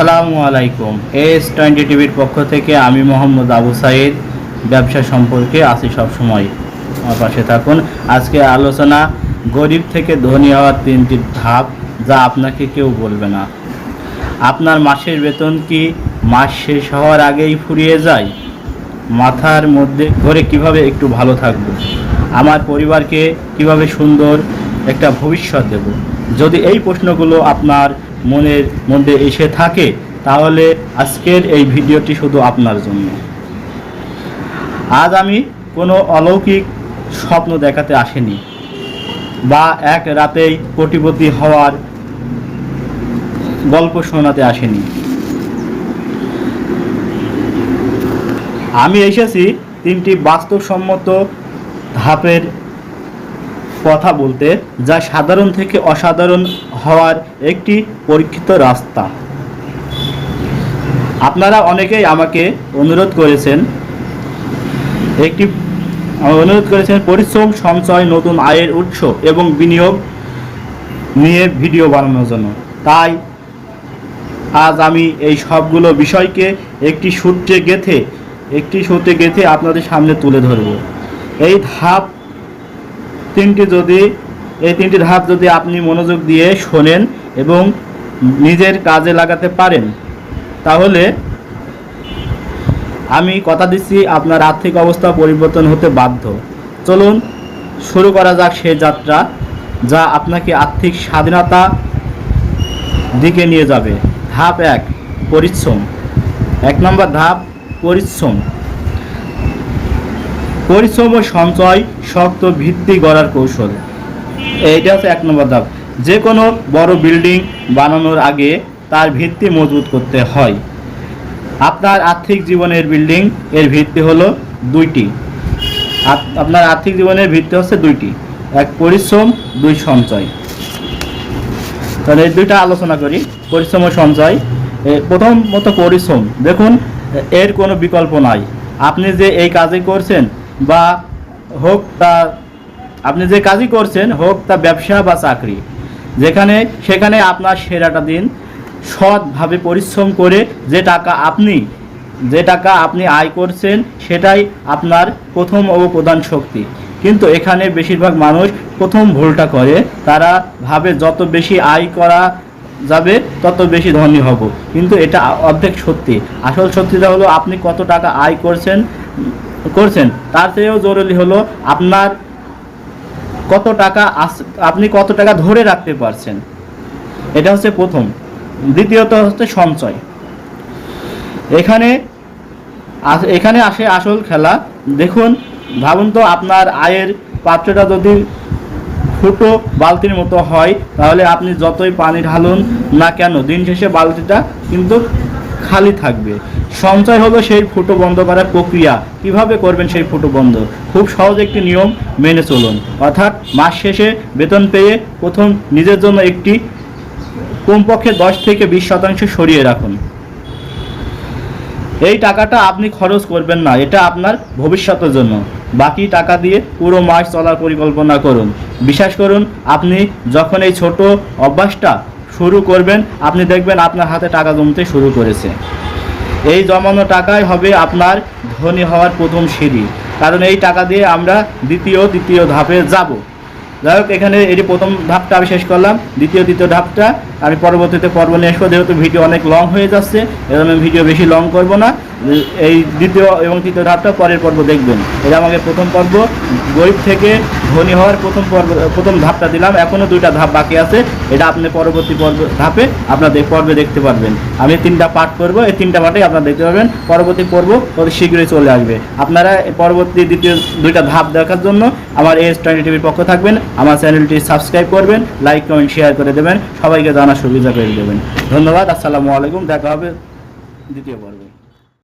আসসালামু আলাইকুম। S twenty টিভির পক্ষ থেকে আমি মোহাম্মদ আবু সাইদ। ব্যবসা সম্পর্কে আছি সবসময়। আমার পাশে থাকুন। আজকে আলোচনা গরিব থেকে ধনী হওয়ার তিনটি ধাপ, যা আপনাকে কেউ বলবে না। আপনার মাসের বেতন কি মাস শেষ হওয়ার আগেই ফুরিয়ে যায়? মাথার মধ্যে ঘরে কীভাবে একটু ভালো থাকব? আমার পরিবারকে কীভাবে সুন্দর একটা ভবিষ্যৎ দেব? যদি এই প্রশ্নগুলো আপনার মনের মধ্যে এসে থাকে, তাহলে আজকের এই ভিডিওটি শুধু আপনার জন্য। আজ আমি কোনো অলৌকিক স্বপ্ন দেখাতে আসেনি বা এক রাতেই কোটিপতি হওয়ার গল্প শোনাতে আসেনি। আমি এসেছি তিনটি বাস্তবসম্মত ধাপের কথা বলতে, যা সাধারণ থেকে অসাধারণ হওয়ার একটি পরীক্ষিত রাস্তা। আপনারা অনেকেই আমাকে অনুরোধ করেছেন, একটি, অনুরোধ করেছেন পরিশ্রম, সঞ্চয়, নতুন আয়ের উৎস এবং বিনিয়োগ নিয়ে ভিডিও বানানোর জন্য। তাই আজ আমি এই সবগুলো বিষয়কে একটি সূত্রে গেথে, একটি সূত্রে গেথে আপনাদের সামনে তুলে ধরব। এই ধাপ তিনটি যদি, এই তিনটি ধাপ যদি আপনি মনোযোগ দিয়ে শোনেন এবং নিজের কাজে লাগাতে পারেন, তাহলে আমি কথা দিচ্ছি, আপনার আর্থিক অবস্থা পরিবর্তন হতে বাধ্য। চলুন, শুরু করা যাক সে যাত্রা যা আপনাকে আর্থিক স্বাধীনতা দিকে নিয়ে যাবে। ধাপ এক, পরিশ্রম। এক নম্বর ধাপ, পরিশ্রম। পরিশ্রম ও সঞ্চয় শক্ত ভিত্তি গড়ার কৌশল। এইটা হচ্ছে এক নম্বর ধাপ। যে কোনো বড় বিল্ডিং বানানোর আগে তার ভিত্তি মজবুত করতে হয়। আপনার আর্থিক জীবনের বিল্ডিং এর ভিত্তি হলো দুইটি। আপনার আর্থিক জীবনের ভিত্তি হচ্ছে দুইটি। এক পরিশ্রম, দুই সঞ্চয়। তাহলে এই দুইটা আলোচনা করি। পরিশ্রম ও সঞ্চয়। প্রথমত পরিশ্রম। দেখুন এর কোনো বিকল্প নাই। আপনি যে এই কাজই করছেন বা হোক তা আপনি যে কাজই করছেন, হোক তা ব্যবসা বা চাকরি, যেখানে সেখানে আপনার সেরাটা দিন, সৎভাবে পরিশ্রম করে যে টাকা আপনি, যে টাকা আপনি আয় করছেন, সেটাই আপনার প্রথম ও প্রধান শক্তি। কিন্তু এখানে বেশিরভাগ মানুষ প্রথম ভুলটা করে, তারা ভাবে যত বেশি আয় করা যাবে, তত বেশি ধনী হব। কিন্তু এটা অর্ধেক সত্যি। আসল সত্যিটা হলো আপনি কত টাকা আয় করছেন করছেন, তার চেয়েও জরুরি হলো আপনার কত টাকা আপনি কত টাকা ধরে রাখতে পারছেন। এটা হচ্ছে প্রথম। দ্বিতীয়ত হচ্ছে সঞ্চয়। এখানে এখানে আসে আসল খেলা। দেখুন, ভাবুন তো আপনার আয়ের পাত্রটা যদি ফুটো বালতির মতো হয়, তাহলে আপনি যতই পানি ঢালুন না কেন, দিন শেষে বালতিটা কিন্তু খালি থাকবে। সঞ্চয় হলো সেই ফুটো বন্ধ করার প্রক্রিয়া। কীভাবে করবেন সেই ফুটো বন্ধ? খুব সহজ একটি নিয়ম মেনে চলুন। অর্থাৎ মাস শেষে বেতন পেয়ে প্রথম নিজের জন্য একটি কমপক্ষে দশ থেকে বিশ শতাংশ সরিয়ে রাখুন। এই টাকাটা আপনি খরচ করবেন না, এটা আপনার ভবিষ্যতের জন্য। বাকি টাকা দিয়ে পুরো মাস চলার পরিকল্পনা করুন। বিশ্বাস করুন, আপনি যখন এই ছোট অভ্যাসটা শুরু করবেন। আপনি দেখবেন আপনার হাতে টাকা জমতে শুরু করেছে। এই জমানো টাকাই হবে আপনার ধনী হওয়ার প্রথম সিঁড়ি। কারণ এই টাকা দিয়ে আমরা দ্বিতীয় দ্বিতীয় ধাপে যাব। যাই হোক, এখানে এটি প্রথম ধাপটা আমি শেষ করলাম। দ্বিতীয় দ্বিতীয় ধাপটা আমি পরবর্তীতে পর্ব নিয়ে আসব, যেহেতু ভিডিও অনেক লং হয়ে যাচ্ছে, এজন্য আমি ভিডিও বেশি লং করব না। এই দ্বিতীয় এবং তৃতীয় ধাপটা পরের পর্ব দেখবেন। এটা আমাকে প্রথম পর্ব, গরিব থেকে ধনী হওয়ার প্রথম পর্ব, প্রথম ধাপটা দিলাম এখনও দুইটা ধাপ বাকি আছে। এটা আপনি পরবর্তী পর্ব, ধাপে আপনাদের পর্বে দেখতে পারবেন। আমি তিনটা পার্ট করব, এই তিনটা পার্টেই আপনারা দেখতে পারবেন। পরবর্তী পর্ব অতি শীঘ্রই চলে আসবে। আপনারা পরবর্তী দ্বিতীয় দুইটা ধাপ দেখার জন্য আমার এস টোয়েন্টি টিভির পক্ষ থাকবেন। আমার চ্যানেলটি সাবস্ক্রাইব করবেন লাইক কমেন্ট শেয়ার করে দেবেন। সবাইকে জানার সুবিধা করে দেবেন। ধন্যবাদ আসসালামু আলাইকুম দেখা হবে দ্বিতীয় পর্বে।